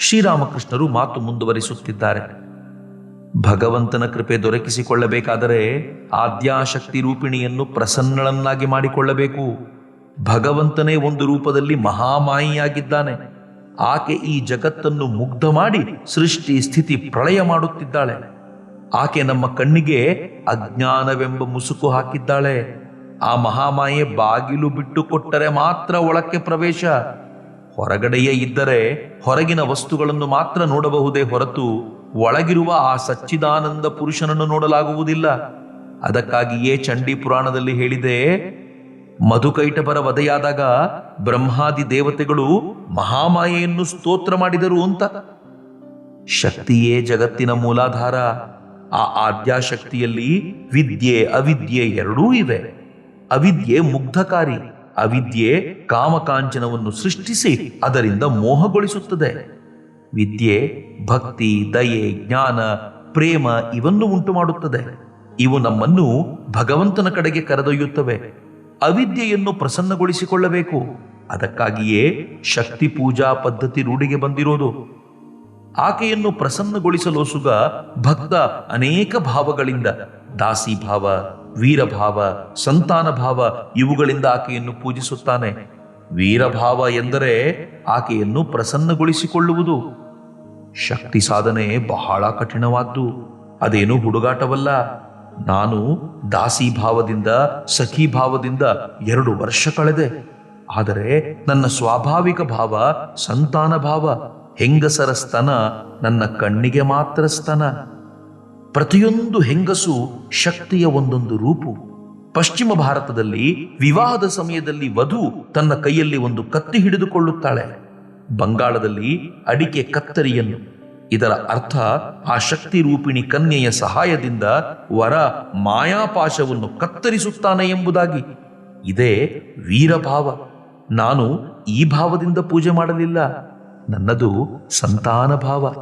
ಶ್ರೀರಾಮಕೃಷ್ಣರು ಮಾತು ಮುಂದುವರಿಸುತ್ತಿದ್ದಾರೆ. ಭಗವಂತನ ಕೃಪೆ ದೊರಕಿಸಿಕೊಳ್ಳಬೇಕಾದರೆ ಆದ್ಯಾಶಕ್ತಿ ರೂಪಿಣಿಯನ್ನು ಪ್ರಸನ್ನಳನ್ನಾಗಿ ಮಾಡಿಕೊಳ್ಳಬೇಕು. ಭಗವಂತನೇ ಒಂದು ರೂಪದಲ್ಲಿ ಮಹಾಮಾಯಿಯಾಗಿದ್ದಾನೆ. ಆಕೆ ಈ ಜಗತ್ತನ್ನು ಮುಗ್ಧ ಮಾಡಿ ಸೃಷ್ಟಿ ಸ್ಥಿತಿ ಪ್ರಳಯ ಮಾಡುತ್ತಿದ್ದಾಳೆ. ಆಕೆ ನಮ್ಮ ಕಣ್ಣಿಗೆ ಅಜ್ಞಾನವೆಂಬ ಮುಸುಕು ಹಾಕಿದ್ದಾಳೆ. ಆ ಮಹಾಮಾಯೆ ಬಾಗಿಲು ಬಿಟ್ಟು ಕೊಟ್ಟರೆ ಮಾತ್ರ ಒಳಕ್ಕೆ ಪ್ರವೇಶ. ಹೊರಗಡೆಯೇ ಇದ್ದರೆ ಹೊರಗಿನ ವಸ್ತುಗಳನ್ನು ಮಾತ್ರ ನೋಡಬಹುದೇ ಹೊರತು ಒಳಗಿರುವ ಆ ಸಚ್ಚಿದಾನಂದ ಪುರುಷನನ್ನು ನೋಡಲಾಗುವುದಿಲ್ಲ. ಅದಕ್ಕಾಗಿಯೇ ಚಂಡಿ ಪುರಾಣದಲ್ಲಿ ಹೇಳಿದೆ ಮಧುಕೈಟಪರ ವಧೆಯಾದಾಗ ಬ್ರಹ್ಮಾದಿ ದೇವತೆಗಳು ಮಹಾಮಾಯೆಯನ್ನು ಸ್ತೋತ್ರ ಮಾಡಿದರು ಅಂತ. ಶಕ್ತಿಯೇ ಜಗತ್ತಿನ ಮೂಲಾಧಾರ, ಆ ಆದ್ಯಾಶಕ್ತಿಯಲ್ಲಿ ವಿದ್ಯೆ ಅವಿದ್ಯೆ ಎರಡೂ ಇವೆ. ಅವಿದ್ಯೆ ಮುಗ್ಧಕಾರಿ. ಅವಿದ್ಯೆ ಕಾಮಕಾಂಚನವನ್ನು ಸೃಷ್ಟಿಸಿ ಅದರಿಂದ ಮೋಹಗೊಳಿಸುತ್ತದೆ. ವಿದ್ಯೆ, ಭಕ್ತಿ, ದಯೆ, ಜ್ಞಾನ, ಪ್ರೇಮ ಇವನ್ನು ಉಂಟು ಮಾಡುತ್ತದೆ ಇವು ನಮ್ಮನ್ನು ಭಗವಂತನ ಕಡೆಗೆ ಕರೆದೊಯ್ಯುತ್ತವೆ. ಅವಿದ್ಯೆಯನ್ನು ಪ್ರಸನ್ನಗೊಳಿಸಿಕೊಳ್ಳಬೇಕು. ಅದಕ್ಕಾಗಿಯೇ ಶಕ್ತಿ ಪೂಜಾ ಪದ್ಧತಿ ರೂಢಿಗೆ ಬಂದಿರೋದು. ಆಕೆಯನ್ನು ಪ್ರಸನ್ನಗೊಳಿಸಲು ಸುಗ ಭಕ್ತ ಅನೇಕ ಭಾವಗಳಿಂದ ದಾಸಿ ಭಾವ ವೀರಭಾವ ಸಂತಾನ ಭಾವ ಇವುಗಳಿಂದ ಆಕೆಯನ್ನು ಪೂಜಿಸುತ್ತಾನೆ. ವೀರಭಾವ ಎಂದರೆ ಆಕೆಯನ್ನು ಪ್ರಸನ್ನಗೊಳಿಸಿಕೊಳ್ಳುವುದು. ಶಕ್ತಿ ಸಾಧನೆ ಬಹಳ ಕಠಿಣವಾದ್ದು. ಅದೇನು ಹುಡುಗಾಟವಲ್ಲ. ನಾನು ದಾಸಿ ಭಾವದಿಂದ, ಸಖಿ ಭಾವದಿಂದ ಎರಡು ವರ್ಷ ಕಳೆದೆ. ಆದರೆ ನನ್ನ ಸ್ವಾಭಾವಿಕ ಭಾವ ಸಂತಾನ ಭಾವ ಹೆಂಗಸರ ಸ್ತನ ನನ್ನ ಕಣ್ಣಿಗೆ ಮಾತ್ರ ಸ್ತನ. ಪ್ರತಿಯೊಂದು ಹೆಂಗಸು ಶಕ್ತಿಯ ಒಂದೊಂದು ರೂಪು. ಪಶ್ಚಿಮ ಭಾರತದಲ್ಲಿ ವಿವಾಹದ ಸಮಯದಲ್ಲಿ ವಧು ತನ್ನ ಕೈಯಲ್ಲಿ ಒಂದು ಕತ್ತಿ ಹಿಡಿದುಕೊಳ್ಳುತ್ತಾಳೆ. ಬಂಗಾಳದಲ್ಲಿ ಅಡಿಕೆ ಕತ್ತರಿಯನ್ನು. ಇದರ ಅರ್ಥ ಆ ಶಕ್ತಿ ರೂಪಿಣಿ ಕನ್ಯೆಯ ಸಹಾಯದಿಂದ ವರ ಮಾಯಾಪಾಶವನ್ನು ಕತ್ತರಿಸುತ್ತಾನೆ ಎಂಬುದಾಗಿ. ಇದೇ ವೀರಭಾವ. ನಾನು ಈ ಭಾವದಿಂದ ಪೂಜೆ ಮಾಡಲಿಲ್ಲ. ನನ್ನದು ಸಂತಾನ ಭಾವ.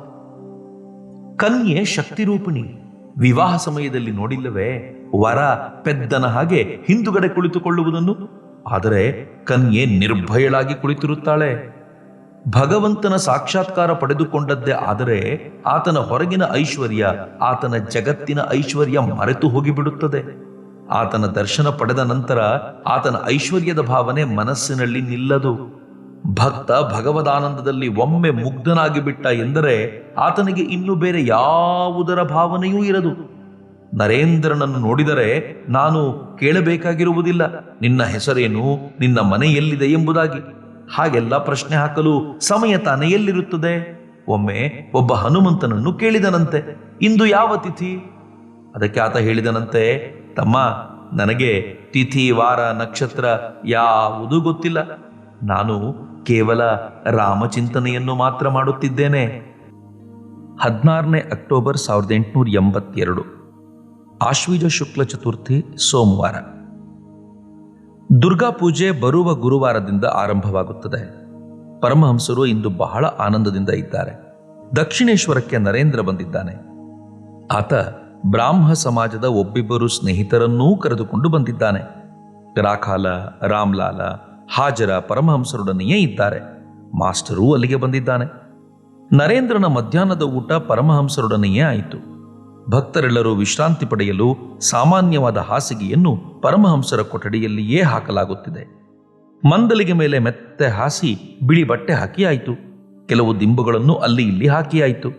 ಕನ್ಯೆ ಶಕ್ತಿ ರೂಪಿಣಿ ವಿವಾಹ ಸಮಯದಲ್ಲಿ ನೋಡಿಲ್ಲವೇ? ವರ ಪೆದ್ದನ ಹಾಗೆ ಹಿಂದುಗಡೆ ಕುಳಿತುಕೊಳ್ಳುವುದನ್ನು? ಆದರೆ ಕನ್ಯೆ ನಿರ್ಭಯಳಾಗಿ ಕುಳಿತಿರುತ್ತಾಳೆ. ಭಗವಂತನ ಸಾಕ್ಷಾತ್ಕಾರ ಪಡೆದುಕೊಂಡದ್ದೇ ಆದರೆ ಆತನ ಹೊರಗಿನ ಐಶ್ವರ್ಯ ಆತನ ಜಗತ್ತಿನ ಐಶ್ವರ್ಯ ಮರೆತು ಹೋಗಿಬಿಡುತ್ತದೆ. ಆತನ ದರ್ಶನ ಪಡೆದ ನಂತರ ಆತನ ಐಶ್ವರ್ಯದ ಭಾವನೆ ಮನಸ್ಸಿನಲ್ಲಿ ನಿಲ್ಲದು. ಭಕ್ತ ಭಗವದಾನಂದದಲ್ಲಿ ಒಮ್ಮೆ ಮುಗ್ಧನಾಗಿ ಬಿಟ್ಟ ಎಂದರೆ ಆತನಿಗೆ ಇನ್ನು ಬೇರೆ ಯಾವುದರ ಭಾವನೆಯೂ ಇರದು. ನರೇಂದ್ರನನ್ನು ನೋಡಿದರೆ ನಾನು ಕೇಳಬೇಕಾಗಿರುವುದಿಲ್ಲ. ನಿನ್ನ ಹೆಸರೇನು, ನಿನ್ನ ಮನೆ ಎಲ್ಲಿದೆ ಎಂಬುದಾಗಿ. ಹಾಗೆಲ್ಲ ಪ್ರಶ್ನೆ ಹಾಕಲು ಸಮಯ ತಾನೇ ಎಲ್ಲಿರುತ್ತದೆ? ಒಮ್ಮೆ ಒಬ್ಬ ಹನುಮಂತನನ್ನು ಕೇಳಿದನಂತೆ. ಇಂದು ಯಾವ ತಿಥಿ? ಅದಕ್ಕೆ ಆತ ಹೇಳಿದನಂತೆ, ತಮ್ಮ ನನಗೆ ತಿಥಿ ವಾರ ನಕ್ಷತ್ರ ಯಾವುದೂ ಗೊತ್ತಿಲ್ಲ. ನಾನು ಕೇವಲ ರಾಮಚಿಂತನೆಯನ್ನು ಮಾತ್ರ ಮಾಡುತ್ತಿದ್ದೇನೆ. ಹದಿನಾರನೇ ಅಕ್ಟೋಬರ್ ಸಾವಿರದ ಎಂಟುನೂರ ಎಂಬತ್ತೆರಡು, ಆಶ್ವೀಜ ಶುಕ್ಲ ಚತುರ್ಥಿ, ಸೋಮವಾರ. ದುರ್ಗಾ ಪೂಜೆ ಬರುವ ಗುರುವಾರದಿಂದ ಆರಂಭವಾಗುತ್ತದೆ. ಪರಮಹಂಸರು ಇಂದು ಬಹಳ ಆನಂದದಿಂದ ಇದ್ದಾರೆ. ದಕ್ಷಿಣೇಶ್ವರಕ್ಕೆ ನರೇಂದ್ರ ಬಂದಿದ್ದಾನೆ. ಆತ ಬ್ರಾಹ್ಮ ಸಮಾಜದ ಒಬ್ಬಿಬ್ಬರು ಸ್ನೇಹಿತರನ್ನೂ ಕರೆದುಕೊಂಡು ಬಂದಿದ್ದಾನೆ. ರಾಖಾಲ, ರಾಮ್ಲಾಲ ಹಾಜರ ಪರಮಹಂಸರೊಡನೆಯೇ ಇದ್ದಾರೆ. ಮಾಸ್ಟರೂ ಅಲ್ಲಿಗೆ ಬಂದಿದ್ದಾನೆ. ನರೇಂದ್ರನ ಮಧ್ಯಾಹ್ನದ ಊಟ ಪರಮಹಂಸರೊಡನೆಯೇ ಆಯಿತು. ಭಕ್ತರೆಲ್ಲರೂ ವಿಶ್ರಾಂತಿ ಪಡೆಯಲು ಸಾಮಾನ್ಯವಾದ ಹಾಸಿಗೆಯನ್ನು ಪರಮಹಂಸರ ಕೊಠಡಿಯಲ್ಲಿಯೇ ಹಾಕಲಾಗುತ್ತಿದೆ. ಮಂದಲಿಗೆ ಮೇಲೆ ಮೆತ್ತೆ ಹಾಸಿ ಬಿಳಿ ಬಟ್ಟೆ ಹಾಕಿ ಆಯಿತು. ಕೆಲವು ದಿಂಬುಗಳನ್ನು ಅಲ್ಲಿ ಇಲ್ಲಿ ಹಾಕಿ ಆಯಿತು.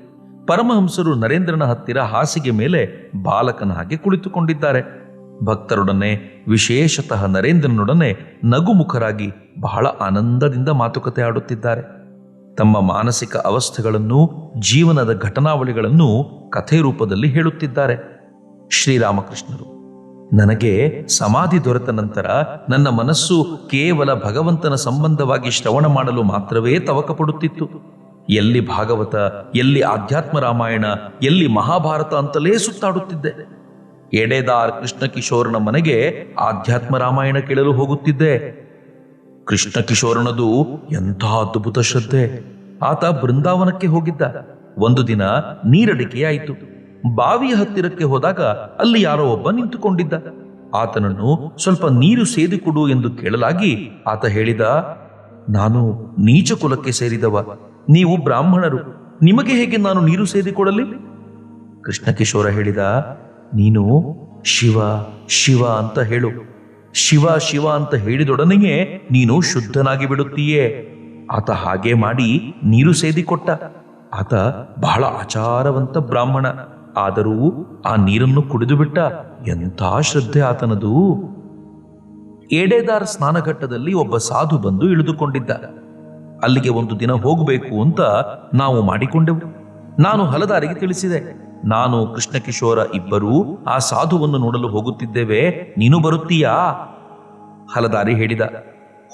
ಪರಮಹಂಸರು ನರೇಂದ್ರನ ಹತ್ತಿರ ಹಾಸಿಗೆ ಮೇಲೆ ಬಾಲಕನ ಹಾಗೆ ಕುಳಿತುಕೊಂಡಿದ್ದಾರೆ. ಭಕ್ತರೊಡನೆ, ವಿಶೇಷತಃ ನರೇಂದ್ರನೊಡನೆ ನಗುಮುಖರಾಗಿ ಬಹಳ ಆನಂದದಿಂದ ಮಾತುಕತೆ ಆಡುತ್ತಿದ್ದಾರೆ. ತಮ್ಮ ಮಾನಸಿಕ ಅವಸ್ಥೆಗಳನ್ನು, ಜೀವನದ ಘಟನಾವಳಿಗಳನ್ನು ಕಥೆ ರೂಪದಲ್ಲಿ ಹೇಳುತ್ತಿದ್ದಾರೆ. ಶ್ರೀರಾಮಕೃಷ್ಣರು, ನನಗೆ ಸಮಾಧಿ ದೊರೆತ ನಂತರ ನನ್ನ ಮನಸ್ಸು ಕೇವಲ ಭಗವಂತನ ಸಂಬಂಧವಾಗಿ ಶ್ರವಣ ಮಾಡಲು ಮಾತ್ರವೇ ತವಕ ಪಡುತ್ತಿತ್ತು ಎಲ್ಲಿ ಭಾಗವತ, ಎಲ್ಲಿ ಆಧ್ಯಾತ್ಮ ರಾಮಾಯಣ, ಎಲ್ಲಿ ಮಹಾಭಾರತ ಅಂತಲೇ ಸುತ್ತಾಡುತ್ತಿದ್ದೆ. ಎಡೆದಾರ್ ಕೃಷ್ಣ ಕಿಶೋರನ ಮನೆಗೆ ಆಧ್ಯಾತ್ಮ ರಾಮಾಯಣ ಕೇಳಲು ಹೋಗುತ್ತಿದ್ದೆ. ಕೃಷ್ಣ ಕಿಶೋರನದು ಎಂಥ ಅದ್ಭುತ ಶ್ರದ್ಧೆ. ಆತ ಬೃಂದಾವನಕ್ಕೆ ಹೋಗಿದ್ದ. ಒಂದು ದಿನ ನೀರಡಿಕೆಯಾಯಿತು. ಬಾವಿಯ ಹತ್ತಿರಕ್ಕೆ ಹೋದಾಗ ಅಲ್ಲಿ ಯಾರೋ ಒಬ್ಬ ನಿಂತುಕೊಂಡಿದ್ದ. ಆತನನ್ನು ಸ್ವಲ್ಪ ನೀರು ಸೇದಿಕೊಡು ಎಂದು ಕೇಳಲಾಗಿ ಆತ ಹೇಳಿದ, ನಾನು ನೀಚ ಕುಲಕ್ಕೆ ಸೇರಿದವ. ನೀವು ಬ್ರಾಹ್ಮಣರು. ನಿಮಗೆ ಹೇಗೆ ನಾನು ನೀರು ಸೇದಿಕೊಡಲಿ? ಕೃಷ್ಣಕಿಶೋರ ಹೇಳಿದ ನೀನು ಶಿವ ಶಿವ ಅಂತ ಹೇಳು. ಶಿವ ಶಿವ ಅಂತ ಹೇಳಿದೊಡನೆಯೇ ನೀನು ಶುದ್ಧನಾಗಿ ಬಿಡುತ್ತೀಯೇ. ಆತ ಹಾಗೆ ಮಾಡಿ ನೀರು ಸೇದಿಕೊಟ್ಟ. ಆತ ಬಹಳ ಆಚಾರವಂತ ಬ್ರಾಹ್ಮಣ. ಆದರೂ ಆ ನೀರನ್ನು ಕುಡಿದು ಬಿಟ್ಟ. ಎಂಥ ಶ್ರದ್ಧೆ ಆತನದು. ಏಡೇದಾರ್ ಸ್ನಾನಘಟ್ಟದಲ್ಲಿ ಒಬ್ಬ ಸಾಧು ಬಂದು ಇಳಿದುಕೊಂಡಿದ್ದ. ಅಲ್ಲಿಗೆ ಒಂದು ದಿನ ಹೋಗಬೇಕು ಅಂತ ನಾವು ಮಾಡಿಕೊಂಡೆವು. ನಾನು ಹಲದಾರಿಗೆ ತಿಳಿಸಿದೆ. ನಾನು ಕೃಷ್ಣಕಿಶೋರ ಇಬ್ಬರೂ ಆ ಸಾಧುವನ್ನು ನೋಡಲು ಹೋಗುತ್ತಿದ್ದೇವೆ. ನೀನು ಬರುತ್ತೀಯಾ? ಹಲದಾರಿ ಹೇಳಿದ.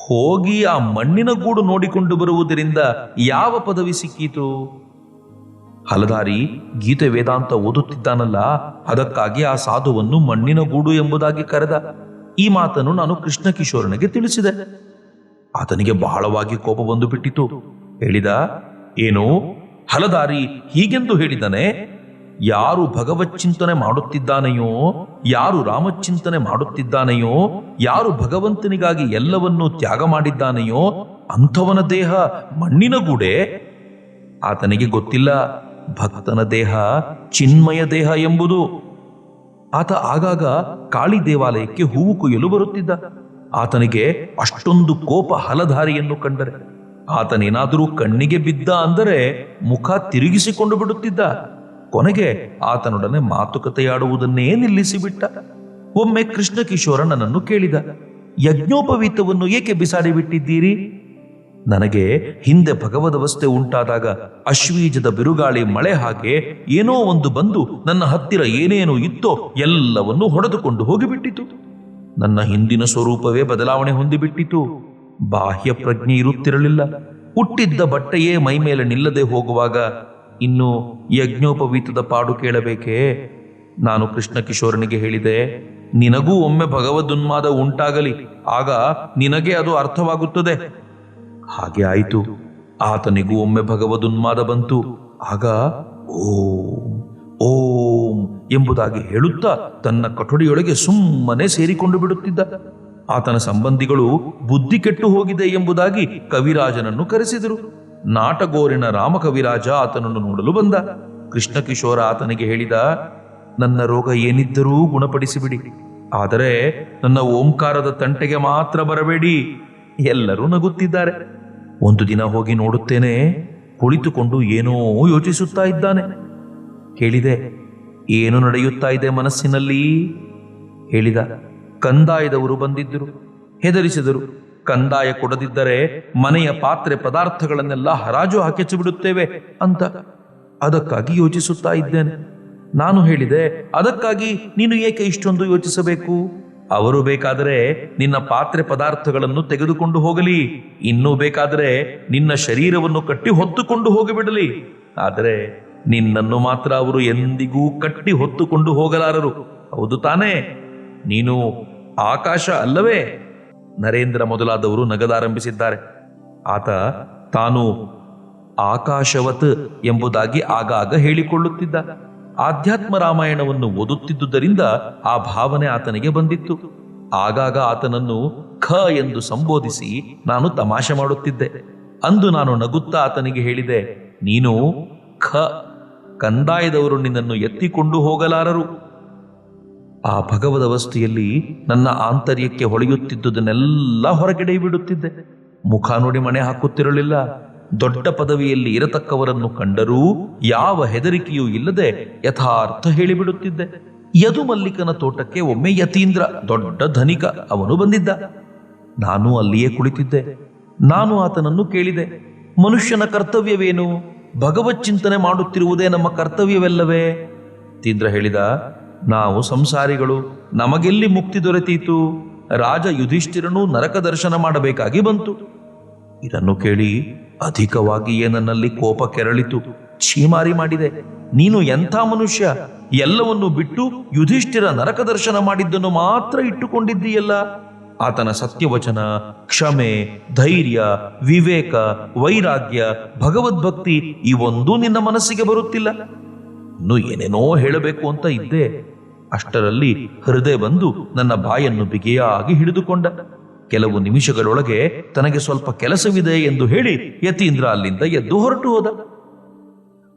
ಹೋಗಿ ಆ ಮಣ್ಣಿನ ಗೂಡು ನೋಡಿಕೊಂಡು ಬರುವುದರಿಂದ ಯಾವ ಪದವಿ ಸಿಕ್ಕೀತು? ಹಲದಾರಿ ಗೀತೆ ವೇದಾಂತ ಓದುತ್ತಿದ್ದಾನಲ್ಲ, ಅದಕ್ಕಾಗಿ ಆ ಸಾಧುವನ್ನು ಮಣ್ಣಿನ ಗೂಡು ಎಂಬುದಾಗಿ ಕರೆದ. ಈ ಮಾತನ್ನು ನಾನು ಕೃಷ್ಣ ಕಿಶೋರನಿಗೆ ತಿಳಿಸಿದೆ. ಆತನಿಗೆ ಬಹಳವಾಗಿ ಕೋಪ ಬಂದು ಬಿಟ್ಟಿತು ಹೇಳಿದ, ಏನು, ಹಲದಾರಿ ಹೀಗೆಂದು ಹೇಳಿದನೆ ಯಾರು ಭಗವತ್ ಚಿಂತನೆ ಮಾಡುತ್ತಿದ್ದಾನೆಯೋ, ಯಾರು ರಾಮಚಿಂತನೆ ಮಾಡುತ್ತಿದ್ದಾನೆಯೋ, ಯಾರು ಭಗವಂತನಿಗಾಗಿ ಎಲ್ಲವನ್ನೂ ತ್ಯಾಗ ಮಾಡಿದ್ದಾನೆಯೋ, ಅಂಥವನ ದೇಹ ಮಣ್ಣಿನ ಗೂಡೆ? ಆತನಿಗೆ ಗೊತ್ತಿಲ್ಲ, ಭಕ್ತನ ದೇಹ ಚಿನ್ಮಯ ದೇಹ ಎಂಬುದು. ಆತ ಆಗಾಗ ಕಾಳಿ ದೇವಾಲಯಕ್ಕೆ ಹೂವು ಕೊಯ್ಯಲು ಬರುತ್ತಿದ್ದ. ಆತನಿಗೆ ಅಷ್ಟೊಂದು ಕೋಪ ಹಲಧಾರಿಯನ್ನು ಕಂಡರೆ. ಆತನೇನಾದರೂ ಕಣ್ಣಿಗೆ ಬಿದ್ದ ಅಂದರೆ ಮುಖ ತಿರುಗಿಸಿಕೊಂಡು ಬಿಡುತ್ತಿದ್ದ. ಕೊನೆಗೆ ಆತನೊಡನೆ ಮಾತುಕತೆಯಾಡುವುದನ್ನೇ ನಿಲ್ಲಿಸಿಬಿಟ್ಟ. ಒಮ್ಮೆ ಕೃಷ್ಣ ಕಿಶೋರ ನನ್ನನ್ನು ಕೇಳಿದ, ಯಜ್ಞೋಪವೀತವನ್ನು ಏಕೆ ಬಿಸಾಡಿಬಿಟ್ಟಿದ್ದೀರಿ ನನಗೆ ಹಿಂದೆ ಭಗವದವಸ್ಥೆ ಉಂಟಾದಾಗ ಅಶ್ವೀಜದ ಬಿರುಗಾಳಿ ಮಳೆ ಹಾಗೆ ಏನೋ ಒಂದು ಬಂದು ನನ್ನ ಹತ್ತಿರ ಏನೇನು ಇತ್ತೋ ಎಲ್ಲವನ್ನೂ ಹೊಡೆದುಕೊಂಡು ಹೋಗಿಬಿಟ್ಟಿತು. ನನ್ನ ಹಿಂದಿನ ಸ್ವರೂಪವೇ ಬದಲಾವಣೆ ಹೊಂದಿಬಿಟ್ಟಿತು. ಬಾಹ್ಯ ಪ್ರಜ್ಞೆ ಇರುತ್ತಿರಲಿಲ್ಲ. ಹುಟ್ಟಿದ್ದ ಬಟ್ಟೆಯೇ ಮೈಮೇಲೆ ನಿಲ್ಲದೆ ಹೋಗುವಾಗ ಇನ್ನು ಯಜ್ಞೋಪವೀತದ ಪಾಡು ಕೇಳಬೇಕೇ? ನಾನು ಕೃಷ್ಣ ಕಿಶೋರನಿಗೆ ಹೇಳಿದೆ, ನಿನಗೂ ಒಮ್ಮೆ ಭಗವದುನ್ಮಾದ ಉಂಟಾಗಲಿ, ಆಗ ನಿನಗೆ ಅದು ಅರ್ಥವಾಗುತ್ತದೆ. ಹಾಗೆ ಆಯಿತು. ಆತನಿಗೂ ಒಮ್ಮೆ ಭಗವದುನ್ಮಾದ ಬಂತು. ಆಗ ಓಂ ಓಂ ಎಂಬುದಾಗಿ ಹೇಳುತ್ತಾ ತನ್ನ ಕೊಠಡಿಯೊಳಗೆ ಸುಮ್ಮನೆ ಸೇರಿಕೊಂಡು ಬಿಡುತ್ತಿದ್ದ. ಆತನ ಸಂಬಂಧಿಗಳು ಬುದ್ಧಿ ಕೆಟ್ಟು ಹೋಗಿದೆ ಎಂಬುದಾಗಿ ಕವಿರಾಜನನ್ನು ಕರೆಸಿದರು. ನಾಟಗೋರಿನ ರಾಮಕವಿರಾಜ ಆತನನ್ನು ನೋಡಲು ಬಂದ. ಕೃಷ್ಣ ಕಿಶೋರ ಆತನಿಗೆ ಹೇಳಿದ, ನನ್ನ ರೋಗ ಏನಿದ್ದರೂ ಗುಣಪಡಿಸಿಬಿಡಿ. ಆದರೆ ನನ್ನ ಓಂಕಾರದ ತಂಟೆಗೆ ಮಾತ್ರ ಬರಬೇಡಿ. ಎಲ್ಲರೂ ನಗುತ್ತಿದ್ದಾರೆ. ಒಂದು ದಿನ ಹೋಗಿ ನೋಡುತ್ತೇನೆ. ಕುಳಿತುಕೊಂಡು ಏನೋ ಯೋಚಿಸುತ್ತಾ ಇದ್ದಾನೆ. ಹೇಳಿದೆ ಏನು ನಡೆಯುತ್ತಾ ಇದೆ ಮನಸ್ಸಿನಲ್ಲಿ? ಹೇಳಿದ. ಕಂದಾಯದವರು ಬಂದಿದ್ದರು, ಹೆದರಿಸಿದರು. ಕಂದಾಯ ಕೊಡದಿದ್ದರೆ ಮನೆಯ ಪಾತ್ರೆ ಪದಾರ್ಥಗಳನ್ನೆಲ್ಲ ಹರಾಜು ಹಾಕಿಸಿ ಬಿಡುತ್ತೇವೆ ಅಂತ ಅದಕ್ಕಾಗಿ ಯೋಚಿಸುತ್ತಾ ಇದ್ದೇನೆ. ನಾನು ಹೇಳಿದೆ, ಅದಕ್ಕಾಗಿ ನೀನು ಏಕೆ ಇಷ್ಟೊಂದು ಯೋಚಿಸಬೇಕು? ಅವರು ಬೇಕಾದರೆ ನಿನ್ನ ಪಾತ್ರೆ ಪದಾರ್ಥಗಳನ್ನು ತೆಗೆದುಕೊಂಡು ಹೋಗಲಿ, ಇನ್ನೂ ಬೇಕಾದರೆ ನಿನ್ನ ಶರೀರವನ್ನು ಕಟ್ಟಿ ಹೊತ್ತುಕೊಂಡು ಹೋಗಿಬಿಡಲಿ. ಆದರೆ ನಿನ್ನನ್ನು ಮಾತ್ರ ಅವರು ಎಂದಿಗೂ ಕಟ್ಟಿ ಹೊತ್ತುಕೊಂಡು ಹೋಗಲಾರರು. ಹೌದು ತಾನೇ, ನೀನು ಆಕಾಶ ಅಲ್ಲವೇ? ನರೇಂದ್ರ ಮೊದಲಾದವರು ನಗದಾರಂಭಿಸಿದ್ದಾರೆ ಆತ ತಾನು ಆಕಾಶವತ್ ಎಂಬುದಾಗಿ ಆಗಾಗ ಹೇಳಿಕೊಳ್ಳುತ್ತಿದ್ದ. ಆಧ್ಯಾತ್ಮ ರಾಮಾಯಣವನ್ನು ಓದುತ್ತಿದ್ದುದರಿಂದ ಆ ಭಾವನೆ ಆತನಿಗೆ ಬಂದಿತ್ತು. ಆಗಾಗ ಆತನನ್ನು ಖ ಎಂದು ಸಂಬೋಧಿಸಿ ನಾನು ತಮಾಷೆ ಮಾಡುತ್ತಿದ್ದೆ. ಅಂದು ನಾನು ನಗುತ್ತಾ ಆತನಿಗೆ ಹೇಳಿದೆ, ನೀನು ಖ, ಕಂದಾಯದವರು ನಿನ್ನನ್ನು ಎತ್ತಿಕೊಂಡು ಹೋಗಲಾರರು. ಆ ಭಗವದ ಅವಸ್ಥೆಯಲ್ಲಿ ನನ್ನ ಆಂತರ್ಯಕ್ಕೆ ಹೊಳೆಯುತ್ತಿದ್ದುದನ್ನೆಲ್ಲ ಹೊರಗೆಡೆ ಬಿಡುತ್ತಿದ್ದೆ. ಮುಖ ನೋಡಿ ಮಣೆ ಹಾಕುತ್ತಿರಲಿಲ್ಲ. ದೊಡ್ಡ ಪದವಿಯಲ್ಲಿ ಇರತಕ್ಕವರನ್ನು ಕಂಡರೂ ಯಾವ ಹೆದರಿಕೆಯೂ ಇಲ್ಲದೆ ಯಥಾರ್ಥ ಹೇಳಿಬಿಡುತ್ತಿದ್ದೆ. ಯದು ಮಲ್ಲಿಕನ ತೋಟಕ್ಕೆ ಒಮ್ಮೆ ಯತೀಂದ್ರ, ದೊಡ್ಡ ಧನಿಕ, ಅವನು ಬಂದಿದ್ದ. ನಾನು ಅಲ್ಲಿಯೇ ಕುಳಿತಿದ್ದೆ. ನಾನು ಆತನನ್ನು ಕೇಳಿದೆ, ಮನುಷ್ಯನ ಕರ್ತವ್ಯವೇನು? ಭಗವತ್ ಚಿಂತನೆ ಮಾಡುತ್ತಿರುವುದೇ ನಮ್ಮ ಕರ್ತವ್ಯವಲ್ಲವೇ? ತೀಂದ್ರ ಹೇಳಿದ ನಾವು ಸಂಸಾರಿಗಳು, ನಮಗೆಲ್ಲಿ ಮುಕ್ತಿ ದೊರೆತೀತು? ರಾಜ ಯುಧಿಷ್ಠಿರನು ನರಕ ದರ್ಶನ ಮಾಡಬೇಕಾಗಿ ಬಂತು. ಇದನ್ನು ಕೇಳಿ ಅಧಿಕವಾಗಿಯೇ ನನ್ನಲ್ಲಿ ಕೋಪ ಕೆರಳಿತು, ಛೀಮಾರಿ ಮಾಡಿದೆ. ನೀನು ಎಂಥ ಮನುಷ್ಯ? ಎಲ್ಲವನ್ನು ಬಿಟ್ಟು ಯುಧಿಷ್ಠಿರ ನರಕ ದರ್ಶನ ಮಾಡಿದ್ದನ್ನು ಮಾತ್ರ ಇಟ್ಟುಕೊಂಡಿದ್ದೀಯಲ್ಲ? ಆತನ ಸತ್ಯವಚನ, ಕ್ಷಮೆ, ಧೈರ್ಯ, ವಿವೇಕ, ವೈರಾಗ್ಯ, ಭಗವದ್ಭಕ್ತಿ, ಇವೊಂದೂ ನಿನ್ನ ಮನಸ್ಸಿಗೆ ಬರುತ್ತಿಲ್ಲ. ಇನ್ನು ಏನೇನೋ ಹೇಳಬೇಕು ಅಂತ ಇದ್ದೆ. ಅಷ್ಟರಲ್ಲಿ ಹೃದಯ ಬಂದು ನನ್ನ ಬಾಯನ್ನು ಬಿಗಿಯಾಗಿ ಹಿಡಿದುಕೊಂಡ. ಕೆಲವು ನಿಮಿಷಗಳೊಳಗೆ ತನಗೆ ಸ್ವಲ್ಪ ಕೆಲಸವಿದೆ ಎಂದು ಹೇಳಿ ಯತೀಂದ್ರ ಅಲ್ಲಿಂದ ಎದ್ದು ಹೊರಟು ಹೋದ.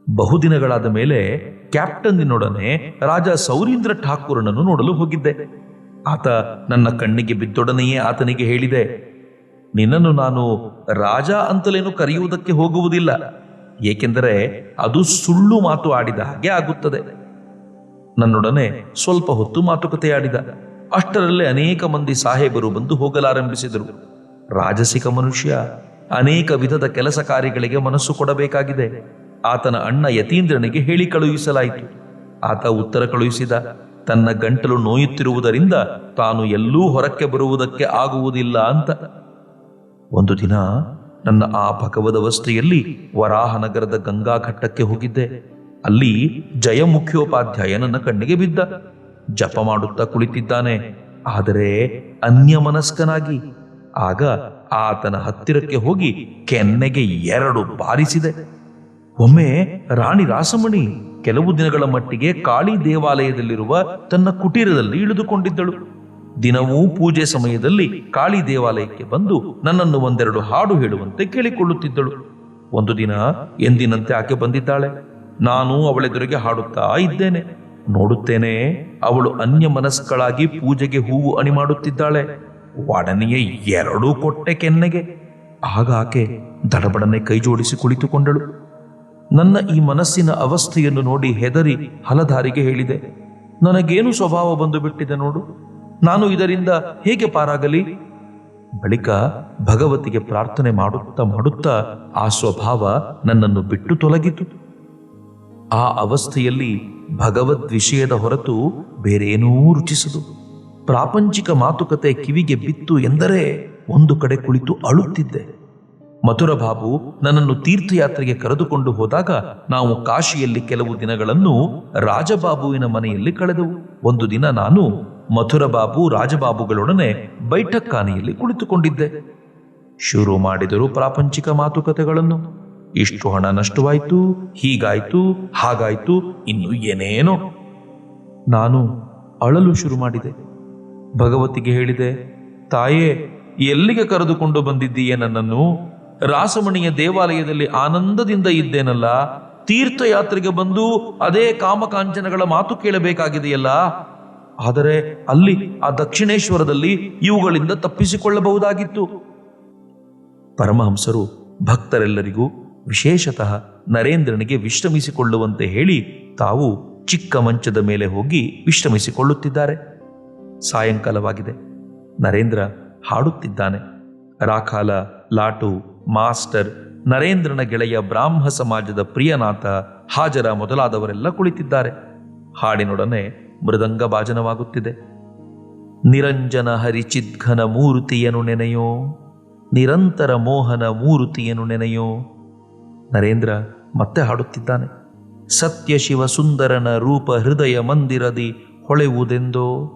ಬಹುದಿನಗಳಾದ ಮೇಲೆ ಕ್ಯಾಪ್ಟನ್ನಿನೊಡನೆ ರಾಜ ಸೌರೀಂದ್ರ ಠಾಕೂರನನ್ನು ನೋಡಲು ಹೋಗಿದ್ದೆ. ಆತ ನನ್ನ ಕಣ್ಣಿಗೆ ಬಿದ್ದೊಡನೆಯೇ ಆತನಿಗೆ ಹೇಳಿದೆ, ನಿನ್ನನ್ನು ನಾನು ರಾಜ ಅಂತಲೇನು ಕರೆಯುವುದಕ್ಕೆ ಹೋಗುವುದಿಲ್ಲ. ಏಕೆಂದರೆ ಅದು ಸುಳ್ಳು ಮಾತು ಆಡಿದ ಹಾಗೆ ಆಗುತ್ತದೆ. ನನ್ನೊಡನೆ ಸ್ವಲ್ಪ ಹೊತ್ತು ಮಾತುಕತೆ ಆಡಿದ ಅಷ್ಟರಲ್ಲೇ ಅನೇಕ ಮಂದಿ ಸಾಹೇಬರು ಬಂದು ಹೋಗಲಾರಂಭಿಸಿದರು. ರಾಜಸಿಕ ಮನುಷ್ಯ ಅನೇಕ ವಿಧದ ಕೆಲಸ ಕಾರ್ಯಗಳಿಗೆ ಮನಸ್ಸು ಕೊಡಬೇಕಾಗಿದೆ. ಆತನ ಅಣ್ಣ ಯತೀಂದ್ರನಿಗೆ ಹೇಳಿ ಕಳುಹಿಸಲಾಯಿತು. ಆತ ಉತ್ತರ ಕಳುಹಿಸಿದ, ತನ್ನ ಗಂಟಲು ನೋಯುತ್ತಿರುವುದರಿಂದ ತಾನು ಎಲ್ಲೂ ಹೊರಕ್ಕೆ ಬರುವುದಕ್ಕೆ ಆಗುವುದಿಲ್ಲ ಅಂತ. ಒಂದು ದಿನ ನನ್ನ ಆ ಭಗವದವಸ್ಥೆಯಲ್ಲಿ ವರಾಹನಗರದ ಗಂಗಾ ಘಟ್ಟಕ್ಕೆ ಹೋಗಿದ್ದೆ. ಅಲ್ಲಿ ಜಯ ಮುಖ್ಯೋಪಾಧ್ಯಾಯ ನನ್ನ ಕಣ್ಣಿಗೆ ಬಿದ್ದ. ಜಪ ಮಾಡುತ್ತಾ ಕುಳಿತಿದ್ದಾನೆ. ಆದರೆ ಅನ್ಯಮನಸ್ಕನಾಗಿ. ಆಗ ಆತನ ಹತ್ತಿರಕ್ಕೆ ಹೋಗಿ ಕೆನ್ನೆಗೆ ಎರಡು ಬಾರಿಸಿದೆ. ಒಮ್ಮೆ ರಾಣಿ ರಾಸಮಣಿ ಕೆಲವು ದಿನಗಳ ಮಟ್ಟಿಗೆ ಕಾಳಿ ದೇವಾಲಯದಲ್ಲಿರುವ ತನ್ನ ಕುಟೀರದಲ್ಲಿ ಇಳಿದುಕೊಂಡಿದ್ದಳು. ದಿನವೂ ಪೂಜೆ ಸಮಯದಲ್ಲಿ ಕಾಳಿ ದೇವಾಲಯಕ್ಕೆ ಬಂದು ನನ್ನನ್ನು ಒಂದೆರಡು ಹಾಡು ಹೇಳುವಂತೆ ಕೇಳಿಕೊಳ್ಳುತ್ತಿದ್ದಳು. ಒಂದು ದಿನ ಎಂದಿನಂತೆ ಆಕೆ ಬಂದಿದ್ದಾಳೆ. ನಾನು ಅವಳೆದುರಿಗೆ ಹಾಡುತ್ತಾ ಇದ್ದೇನೆ. ನೋಡುತ್ತೇನೆ, ಅವಳು ಅನ್ಯ ಮನಸ್ಕಳಾಗಿ ಪೂಜೆಗೆ ಹೂವು ಅಣಿ ಮಾಡುತ್ತಿದ್ದಾಳೆ ಒಡನೆಯೇ ಎರಡೂ ಕೊಟ್ಟೆ ಕೆನ್ನೆಗೆ. ಆಗ ಆಕೆ ದಡಬಡನೆ ಕೈಜೋಡಿಸಿ ಕುಳಿತುಕೊಂಡಳು. ನನ್ನ ಈ ಮನಸ್ಸಿನ ಅವಸ್ಥೆಯನ್ನು ನೋಡಿ ಹೆದರಿ ಹಲಧಾರಿಗೆ ಹೇಳಿದೆ, ನನಗೇನು ಸ್ವಭಾವ ಬಂದು ಬಿಟ್ಟಿದೆ ನೋಡು. ನಾನು ಇದರಿಂದ ಹೇಗೆ ಪಾರಾಗಲಿ? ಬಳಿಕ ಭಗವತಿಗೆ ಪ್ರಾರ್ಥನೆ ಮಾಡುತ್ತಾ ಮಾಡುತ್ತಾ ಆ ಸ್ವಭಾವ ನನ್ನನ್ನು ಬಿಟ್ಟು ತೊಲಗಿತು. ಆ ಅವಸ್ಥೆಯಲ್ಲಿ ಭಗವದ್ ವಿಷಯದ ಹೊರತು ಬೇರೇನೂ ರುಚಿಸದು. ಪ್ರಾಪಂಚಿಕ ಮಾತುಕತೆ ಕಿವಿಗೆ ಬಿತ್ತು ಎಂದರೆ ಒಂದು ಕಡೆ ಕುಳಿತು ಅಳುತ್ತಿದ್ದೆ. ಮಥುರ ಬಾಬು ನನ್ನನ್ನು ತೀರ್ಥಯಾತ್ರೆಗೆ ಕರೆದುಕೊಂಡು ಹೋದಾಗ ನಾವು ಕಾಶಿಯಲ್ಲಿ ಕೆಲವು ದಿನಗಳನ್ನು ರಾಜಬಾಬುವಿನ ಮನೆಯಲ್ಲಿ ಕಳೆದೆವು. ಒಂದು ದಿನ ನಾನು ಮಥುರ ಬಾಬು ರಾಜಬಾಬುಗಳೊಡನೆ ಬೈಠಕ್ಕಾನೆಯಲ್ಲಿ ಕುಳಿತುಕೊಂಡಿದ್ದೆ. ಶುರು ಮಾಡಿದರು ಪ್ರಾಪಂಚಿಕ ಮಾತುಕತೆಗಳನ್ನು. ಇಷ್ಟು ಹಣ ನಷ್ಟವಾಯಿತು, ಹೀಗಾಯ್ತು, ಹಾಗಾಯ್ತು, ಇನ್ನು ಏನೇನೋ. ನಾನು ಅಳಲು ಶುರು ಮಾಡಿದೆ. ಭಗವತಿಗೆ ಹೇಳಿದೆ, ತಾಯೇ, ಎಲ್ಲಿಗೆ ಕರೆದುಕೊಂಡು ಬಂದಿದ್ದೀಯೇ ನನ್ನನ್ನು? ರಾಸಮಣಿಯ ದೇವಾಲಯದಲ್ಲಿ ಆನಂದದಿಂದ ಇದ್ದೇನಲ್ಲ? ತೀರ್ಥಯಾತ್ರೆಗೆ ಬಂದು ಅದೇ ಕಾಮಕಾಂಚನಗಳ ಮಾತು ಕೇಳಬೇಕಾಗಿದೆಯಲ್ಲ? ಆದರೆ ಅಲ್ಲಿ, ಆ ದಕ್ಷಿಣೇಶ್ವರದಲ್ಲಿ ಇವುಗಳಿಂದ ತಪ್ಪಿಸಿಕೊಳ್ಳಬಹುದಾಗಿತ್ತು. ಪರಮಹಂಸರು ಭಕ್ತರೆಲ್ಲರಿಗೂ ವಿಶೇಷತಃ ನರೇಂದ್ರನಿಗೆ ವಿಶ್ರಮಿಸಿಕೊಳ್ಳುವಂತೆ ಹೇಳಿ ತಾವು ಚಿಕ್ಕ ಮಂಚದ ಮೇಲೆ ಹೋಗಿ ವಿಶ್ರಮಿಸಿಕೊಳ್ಳುತ್ತಿದ್ದಾರೆ. ಸಾಯಂಕಾಲವಾಗಿದೆ. ನರೇಂದ್ರ ಹಾಡುತ್ತಿದ್ದಾನೆ. ರಾಖಾಲ, ಲಾಟು, ಮಾಸ್ಟರ್, ನರೇಂದ್ರನ ಗೆಳೆಯ ಬ್ರಾಹ್ಮ ಸಮಾಜದ ಪ್ರಿಯನಾಥ, ಹಾಜರ ಮೊದಲಾದವರೆಲ್ಲ ಕುಳಿತಿದ್ದಾರೆ. ಹಾಡಿನೊಡನೆ ಮೃದಂಗ ಭಾಜನವಾಗುತ್ತಿದೆ. ನಿರಂಜನ ಹರಿಚಿದ್ಘನ ಮೂರುತಿಯನು ನೆನೆಯೋ, ನಿರಂತರ ಮೋಹನ ಮೂರುತಿಯನು ನೆನೆಯೋ ನರೇಂದ್ರ ಮತ್ತೆ ಹಾಡುತ್ತಿದ್ದಾನೆ. ಸತ್ಯ ಶಿವ ಸುಂದರನ ರೂಪ ಹೃದಯ ಮಂದಿರದಿ ಹೊಳೆವುದೆಂದೋ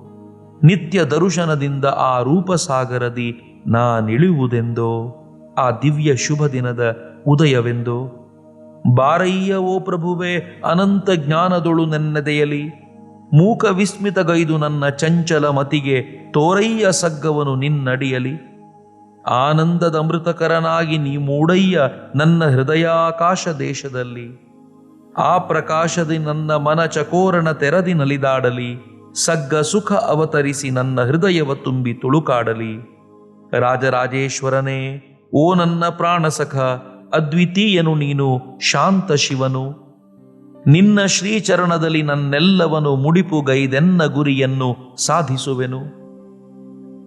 ನಿತ್ಯ ದರ್ಶನದಿಂದ ಆ ರೂಪ ಸಾಗರದಿ ನಾನಿಳಿಯುವುದೆಂದೋ, ಆ ದಿವ್ಯ ಶುಭ ದಿನದ ಉದಯವೆಂದೋ. ಬಾರಯ್ಯ ಓ ಪ್ರಭುವೆ, ಅನಂತ ಜ್ಞಾನದೊಳು ನೆನ್ನದೆಯಲಿ. ಮೂಕ ವಿಸ್ಮಿತಗೈದು ನನ್ನ ಚಂಚಲ ಮತಿಗೆ ತೋರಯ್ಯ ಸಗ್ಗವನು ನಿನ್ನಡಿಯಲಿ. ಆನಂದದ ಅಮೃತಕರನಾಗಿ ನೀ ಮೂಡಯ್ಯ ನನ್ನ ಹೃದಯಾಕಾಶ ದೇಶದಲ್ಲಿ. ಆ ಪ್ರಕಾಶದಿ ನನ್ನ ಮನ ಚಕೋರಣ ತೆರದಿ ನಲಿದಾಡಲಿ. ಸಗ್ಗ ಸುಖ ಅವತರಿಸಿ ನನ್ನ ಹೃದಯವ ತುಂಬಿ ತುಳುಕಾಡಲಿ. ರಾಜರಾಜೇಶ್ವರನೇ, ಓ ನನ್ನ ಪ್ರಾಣಸಖ, ಅದ್ವಿತೀಯನು ನೀನು, ಶಾಂತ ಶಿವನು. ನಿನ್ನ ಶ್ರೀಚರಣದಲ್ಲಿ ನನ್ನೆಲ್ಲವನು ಮುಡಿಪುಗೈದೆನ್ನ ಗುರಿಯನ್ನು ಸಾಧಿಸುವೆನು.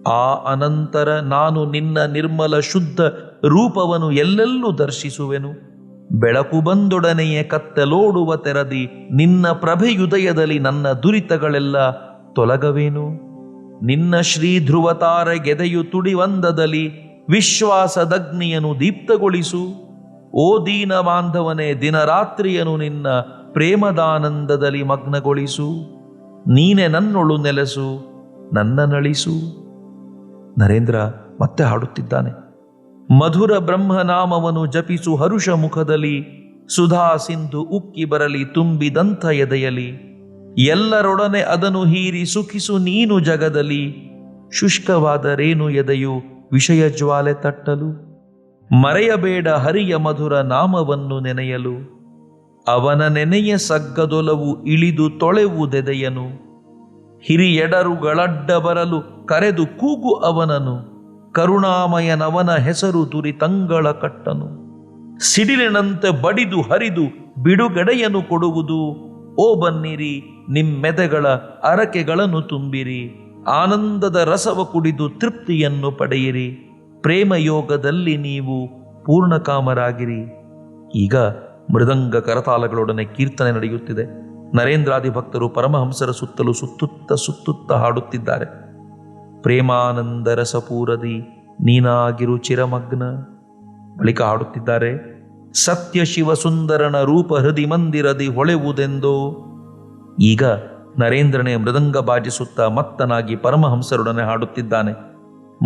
ಆ ಅನಂತರ ನಾನು ನಿನ್ನ ನಿರ್ಮಲ ಶುದ್ಧ ರೂಪವನ್ನು ಎಲ್ಲೆಲ್ಲೂ ದರ್ಶಿಸುವೆನು. ಬೆಳಕು ಬಂದೊಡನೆಯೇ ಕತ್ತಲೋಡುವ ತೆರದಿ ನಿನ್ನ ಪ್ರಭೆಯುದಯದಲ್ಲಿ ನನ್ನ ದುರಿತಗಳೆಲ್ಲ ತೊಲಗವೇನು? ನಿನ್ನ ಶ್ರೀ ಧ್ರುವತಾರ ಗೆದೆಯು ತುಡಿವಂದದಲ್ಲಿ ವಿಶ್ವಾಸದಗ್ನಿಯನ್ನು ದೀಪ್ತಗೊಳಿಸು. ಓ ದೀನ ಬಾಂಧವನೇ, ದಿನರಾತ್ರಿಯನು ನಿನ್ನ ಪ್ರೇಮದಾನಂದದಲ್ಲಿ ಮಗ್ನಗೊಳಿಸು. ನೀನೆ ನನ್ನೊಳು ನೆಲೆಸು ನನ್ನ ನಳಿಸು ನರೇಂದ್ರ ಮತ್ತೆ ಹಾಡುತ್ತಿದ್ದಾನೆ. ಮಧುರ ಬ್ರಹ್ಮನಾಮವನ್ನು ಜಪಿಸು ಹರುಷ ಮುಖದಲ್ಲಿ, ಸುಧಾ ಸಿಂಧು ಉಕ್ಕಿ ಬರಲಿ ತುಂಬಿದಂಥ ಎದೆಯಲಿ ಎಲ್ಲರೊಡನೆ ಅದನ್ನು ಹೀರಿ ಸುಖಿಸು ನೀನು ಜಗದಲ್ಲಿ, ಶುಷ್ಕವಾದ ರೇಣು ಎದೆಯು ವಿಷಯ ಜ್ವಾಲೆ ತಟ್ಟಲು, ಮರೆಯಬೇಡ ಹರಿಯ ಮಧುರ ನಾಮವನ್ನು ನೆನೆಯಲು, ಅವನ ನೆನೆಯ ಸಗ್ಗದೊಲವು ಇಳಿದು ತೊಳೆವುದೆದೆಯನು ಹಿರಿಯೆಡರುಗಳಡ್ಡ ಬರಲು ಕರೆದು ಕೂಗು ಅವನನು. ಕರುಣಾಮಯನವನ ಹೆಸರು ತುರಿ ತಂಗಳ ಕಟ್ಟನು. ಸಿಡಿಲಿನಂತೆ ಬಡಿದು ಹರಿದು ಬಿಡುಗಡೆಯನ್ನು ಕೊಡುವುದು. ಓ ಬನ್ನಿರಿ, ನಿಮ್ಮೆದೆಗಳ ಅರಕೆಗಳನ್ನು ತುಂಬಿರಿ. ಆನಂದದ ರಸವ ಕುಡಿದು ತೃಪ್ತಿಯನ್ನು ಪಡೆಯಿರಿ. ಪ್ರೇಮಯೋಗದಲ್ಲಿ ನೀವು ಪೂರ್ಣಕಾಮರಾಗಿರಿ. ಈಗ ಮೃದಂಗ ಕರತಾಲಗಳೊಡನೆ ಕೀರ್ತನೆ ನಡೆಯುತ್ತಿದೆ. ನರೇಂದ್ರಾದಿ ಭಕ್ತರು ಪರಮಹಂಸರ ಸುತ್ತಲೂ ಸುತ್ತುತ್ತ ಸುತ್ತುತ್ತ ಹಾಡುತ್ತಿದ್ದಾರೆ. ಪ್ರೇಮಾನಂದ ರಸಪೂರದಿ ನೀನಾಗಿರು ಚಿರಮಗ್ನ. ಬಳಿಕ ಹಾಡುತ್ತಿದ್ದಾರೆ, ಸತ್ಯ ಶಿವ ಸುಂದರನ ರೂಪ ಹೃದಿ ಮಂದಿರದಿ ಹೊಳೆವುದೆಂದೋ? ಈಗ ನರೇಂದ್ರನೇ ಮೃದಂಗ ಬಾಜಿಸುತ್ತ ಮತ್ತನಾಗಿ ಪರಮಹಂಸರೊಡನೆ ಹಾಡುತ್ತಿದ್ದಾನೆ,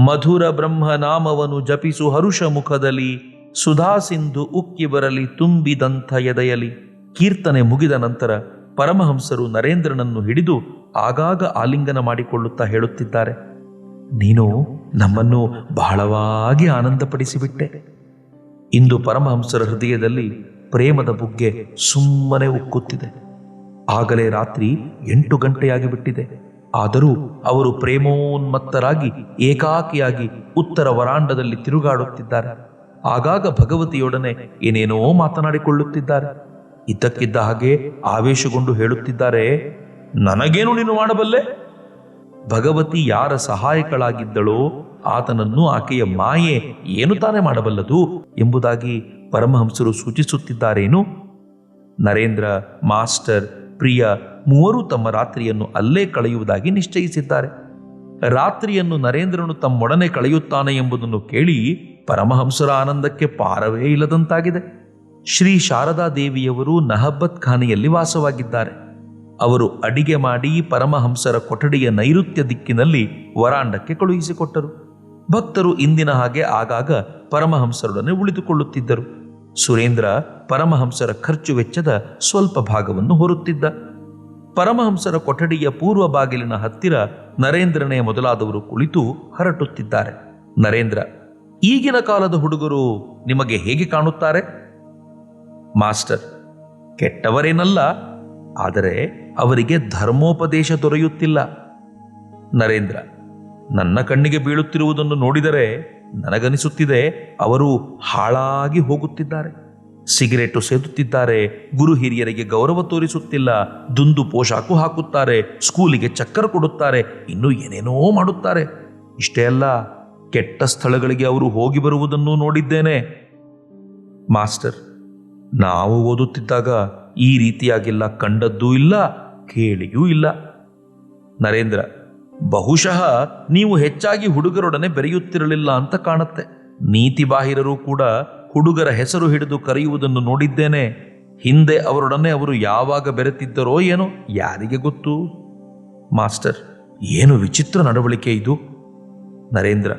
ಮಧುರ ಬ್ರಹ್ಮ ನಾಮವನು ಜಪಿಸು ಹರುಷ ಮುಖದಲ್ಲಿ, ಸುಧಾ ಸಿಂಧು ಉಕ್ಕಿ ಬರಲಿ ತುಂಬಿದಂಥ ಎದೆಯಲಿ ಕೀರ್ತನೆ ಮುಗಿದ ನಂತರ ಪರಮಹಂಸರು ನರೇಂದ್ರನನ್ನು ಹಿಡಿದು ಆಗಾಗ ಆಲಿಂಗನ ಮಾಡಿಕೊಳ್ಳುತ್ತಾ ಹೇಳುತ್ತಿದ್ದಾರೆ, ನೀನು ನಮ್ಮನ್ನು ಬಹಳವಾಗಿ ಆನಂದಪಡಿಸಿಬಿಟ್ಟೆ. ಇಂದು ಪರಮಹಂಸರ ಹೃದಯದಲ್ಲಿ ಪ್ರೇಮದ ಬುಗ್ಗೆ ಸುಮ್ಮನೆ ಉಕ್ಕುತ್ತಿದೆ. ಆಗಲೇ ರಾತ್ರಿ ಎಂಟು ಗಂಟೆಯಾಗಿಬಿಟ್ಟಿದೆ. ಆದರೂ ಅವರು ಪ್ರೇಮೋನ್ಮತ್ತರಾಗಿ ಏಕಾಕಿಯಾಗಿ ಉತ್ತರ ವರಾಂಡದಲ್ಲಿ ತಿರುಗಾಡುತ್ತಿದ್ದಾರೆ. ಆಗಾಗ ಭಗವತಿಯೊಡನೆ ಏನೇನೋ ಮಾತನಾಡಿಕೊಳ್ಳುತ್ತಿದ್ದಾರೆ. ಇದ್ದಕ್ಕಿದ್ದ ಹಾಗೆ ಆವೇಶಗೊಂಡು ಹೇಳುತ್ತಿದ್ದಾರೆ, ನನಗೇನು ನೀನು ಮಾಡಬಲ್ಲೆ? ಭಗವತಿ ಯಾರ ಸಹಾಯಕಳಾಗಿದ್ದಳೋ ಆತನನ್ನು ಆಕೆಯ ಮಾಯೆ ಏನು ತಾನೇ ಮಾಡಬಲ್ಲದು? ಎಂಬುದಾಗಿ ಪರಮಹಂಸರು ಸೂಚಿಸುತ್ತಿದ್ದಾರೇನು? ನರೇಂದ್ರ, ಮಾಸ್ಟರ್, ಪ್ರಿಯ ಮೂವರು ತಮ್ಮ ರಾತ್ರಿಯನ್ನು ಅಲ್ಲೇ ಕಳೆಯುವುದಾಗಿ ನಿಶ್ಚಯಿಸಿದ್ದಾರೆ. ರಾತ್ರಿಯನ್ನು ನರೇಂದ್ರನು ತಮ್ಮೊಡನೆ ಕಳೆಯುತ್ತಾನೆ ಎಂಬುದನ್ನು ಕೇಳಿ ಪರಮಹಂಸರ ಆನಂದಕ್ಕೆ ಪಾರವೇ ಇಲ್ಲದಂತಾಗಿದೆ. ಶ್ರೀ ಶಾರದಾ ದೇವಿಯವರು ನಹಬ್ಬತ್ ಖಾನೆಯಲ್ಲಿ ವಾಸವಾಗಿದ್ದಾರೆ. ಅವರು ಅಡಿಗೆ ಮಾಡಿ ಪರಮಹಂಸರ ಕೊಠಡಿಯ ನೈಋತ್ಯ ದಿಕ್ಕಿನಲ್ಲಿ ವರಾಂಡಕ್ಕೆ ಕಳುಹಿಸಿಕೊಟ್ಟರು. ಭಕ್ತರು ಇಂದಿನ ಹಾಗೆ ಆಗಾಗ ಪರಮಹಂಸರೊಡನೆ ಉಳಿದುಕೊಳ್ಳುತ್ತಿದ್ದರು. ಸುರೇಂದ್ರ ಪರಮಹಂಸರ ಖರ್ಚು ವೆಚ್ಚದ ಸ್ವಲ್ಪ ಭಾಗವನ್ನು ಹೊರುತ್ತಿದ್ದ. ಪರಮಹಂಸರ ಕೊಠಡಿಯ ಪೂರ್ವ ಬಾಗಿಲಿನ ಹತ್ತಿರ ನರೇಂದ್ರನೇ ಮೊದಲಾದವರು ಕುಳಿತು ಹರಟುತ್ತಿದ್ದಾರೆ. ನರೇಂದ್ರ, ಈಗಿನ ಕಾಲದ ಹುಡುಗರು ನಿಮಗೆ ಹೇಗೆ ಕಾಣುತ್ತಾರೆ? ಮಾಸ್ಟರ್, ಕೆಟ್ಟವರೇನಲ್ಲ, ಆದರೆ ಅವರಿಗೆ ಧರ್ಮೋಪದೇಶ ದೊರೆಯುತ್ತಿಲ್ಲ. ನರೇಂದ್ರ, ನನ್ನ ಕಣ್ಣಿಗೆ ಬೀಳುತ್ತಿರುವುದನ್ನು ನೋಡಿದರೆ ನನಗನಿಸುತ್ತಿದೆ, ಅವರು ಹಾಳಾಗಿ ಹೋಗುತ್ತಿದ್ದಾರೆ. ಸಿಗರೇಟು ಸೇದುತ್ತಿದ್ದಾರೆ, ಗುರು ಹಿರಿಯರಿಗೆ ಗೌರವ ತೋರಿಸುತ್ತಿಲ್ಲ, ದುಂದು ಪೋಷಾಕು ಹಾಕುತ್ತಾರೆ, ಸ್ಕೂಲಿಗೆ ಚಕ್ಕರ್ ಕೊಡುತ್ತಾರೆ, ಇನ್ನೂ ಏನೇನೋ ಮಾಡುತ್ತಾರೆ. ಇಷ್ಟೇ ಅಲ್ಲ, ಕೆಟ್ಟ ಸ್ಥಳಗಳಿಗೆ ಅವರು ಹೋಗಿ ಬರುವುದನ್ನು ನೋಡಿದ್ದೇನೆ. ಮಾಸ್ಟರ್ ನಾವು ಓದುತ್ತಿದ್ದಾಗ ಈ ರೀತಿಯಾಗಿಲ್ಲ, ಕಂಡದ್ದೂ ಇಲ್ಲ, ಕೇಳಿಯೂ ಇಲ್ಲ. ನರೇಂದ್ರ, ಬಹುಶಃ ನೀವು ಹೆಚ್ಚಾಗಿ ಹುಡುಗರೊಡನೆ ಬೆರೆಯುತ್ತಿರಲಿಲ್ಲ ಅಂತ ಕಾಣುತ್ತೆ. ನೀತಿ ಬಾಹಿರರು ಕೂಡ ಹುಡುಗರ ಹೆಸರು ಹಿಡಿದು ಕರೆಯುವುದನ್ನು ನೋಡಿದ್ದೇನೆ. ಹಿಂದೆ ಅವರೊಡನೆ ಅವರು ಯಾವಾಗ ಬೆರೆತಿದ್ದರೋ ಏನೋ ಯಾರಿಗೆ ಗೊತ್ತು? ಮಾಸ್ಟರ್, ಏನು ವಿಚಿತ್ರ ನಡವಳಿಕೆ ಇದು? ನರೇಂದ್ರ,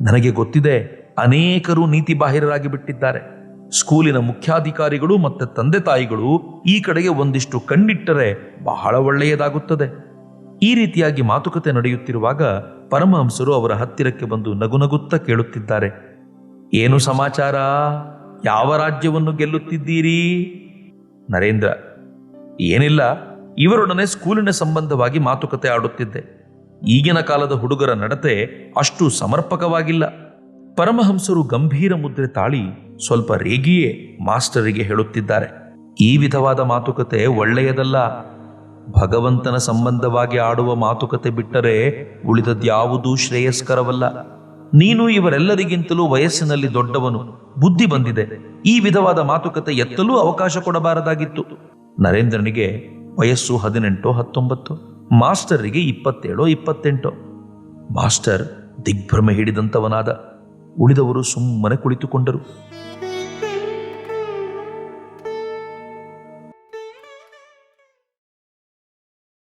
ನನಗೆ ಗೊತ್ತಿದೆ ಅನೇಕರು ನೀತಿ ಬಾಹಿರರಾಗಿ ಬಿಟ್ಟಿದ್ದಾರೆ. ಸ್ಕೂಲಿನ ಮುಖ್ಯಾಧಿಕಾರಿಗಳು ಮತ್ತು ತಂದೆ ತಾಯಿಗಳು ಈ ಕಡೆಗೆ ಒಂದಿಷ್ಟು ಕಣ್ಣಿಟ್ಟರೆ ಬಹಳ ಒಳ್ಳೆಯದಾಗುತ್ತದೆ. ಈ ರೀತಿಯಾಗಿ ಮಾತುಕತೆ ನಡೆಯುತ್ತಿರುವಾಗ ಪರಮಹಂಸರು ಅವರ ಹತ್ತಿರಕ್ಕೆ ಬಂದು ನಗುನಗುತ್ತಾ ಕೇಳುತ್ತಿದ್ದಾರೆ. ಏನು ಸಮಾಚಾರ? ಯಾವ ರಾಜ್ಯವನ್ನು ಗೆಲ್ಲುತ್ತಿದ್ದೀರಿ? ನರೇಂದ್ರ, ಏನಿಲ್ಲ, ಇವರೊಡನೆ ಸ್ಕೂಲಿನ ಸಂಬಂಧವಾಗಿ ಮಾತುಕತೆ ಆಡುತ್ತಿದ್ದೆ. ಈಗಿನ ಕಾಲದ ಹುಡುಗರ ನಡತೆ ಅಷ್ಟು ಸಮರ್ಪಕವಾಗಿಲ್ಲ. ಪರಮಹಂಸರು ಗಂಭೀರ ಮುದ್ರೆ ತಾಳಿ ಸ್ವಲ್ಪ ರೇಗಿಯೇ ಮಾಸ್ಟರಿಗೆ ಹೇಳುತ್ತಿದ್ದಾರೆ. ಈ ವಿಧವಾದ ಮಾತುಕತೆ ಒಳ್ಳೆಯದಲ್ಲ. ಭಗವಂತನ ಸಂಬಂಧವಾಗಿ ಆಡುವ ಮಾತುಕತೆ ಬಿಟ್ಟರೆ ಉಳಿದದ್ಯಾವುದೂ ಶ್ರೇಯಸ್ಕರವಲ್ಲ. ನೀನು ಇವರೆಲ್ಲರಿಗಿಂತಲೂ ವಯಸ್ಸಿನಲ್ಲಿ ದೊಡ್ಡವನು, ಬುದ್ಧಿ ಬಂದಿದೆ. ಈ ವಿಧವಾದ ಮಾತುಕತೆ ಎತ್ತಲೂ ಅವಕಾಶ ಕೊಡಬಾರದಾಗಿತ್ತು. ನರೇಂದ್ರನಿಗೆ ವಯಸ್ಸು ಹದಿನೆಂಟು ಹತ್ತೊಂಬತ್ತು, ಮಾಸ್ಟರಿಗೆ ಇಪ್ಪತ್ತೇಳೋ ಇಪ್ಪತ್ತೆಂಟೋ. ಮಾಸ್ಟರ್ ದಿಗ್ಭ್ರಮೆ ಹಿಡಿದಂತವನಾದ, ಉಳಿದವರು ಸುಮ್ಮನೆ ಕುಳಿತುಕೊಂಡರು.